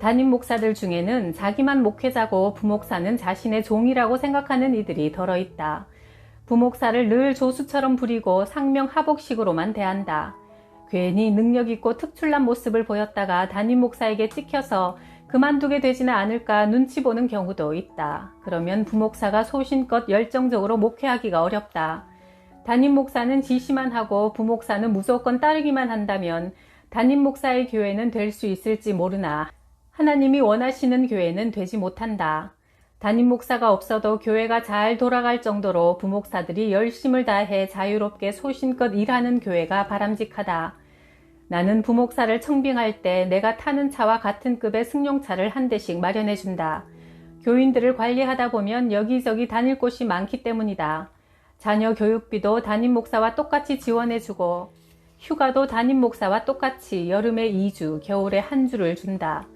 담임 목사들 중에는 자기만 목회자고 부목사는 자신의 종이라고 생각하는 이들이 덜어 있다. 부목사를 늘 조수처럼 부리고 상명하복식으로만 대한다. 괜히 능력 있고 특출난 모습을 보였다가 담임 목사에게 찍혀서 그만두게 되지는 않을까 눈치 보는 경우도 있다. 그러면 부목사가 소신껏 열정적으로 목회하기가 어렵다. 담임 목사는 지시만 하고 부목사는 무조건 따르기만 한다면 담임 목사의 교회는 될 수 있을지 모르나 하나님이 원하시는 교회는 되지 못한다. 담임 목사가 없어도 교회가 잘 돌아갈 정도로 부목사들이 열심을 다해 자유롭게 소신껏 일하는 교회가 바람직하다. 나는 부목사를 청빙할 때 내가 타는 차와 같은 급의 승용차를 한 대씩 마련해 준다. 교인들을 관리하다 보면 여기저기 다닐 곳이 많기 때문이다. 자녀 교육비도 담임 목사와 똑같이 지원해 주고 휴가도 담임 목사와 똑같이 여름에 2주, 겨울에 한 주를 준다.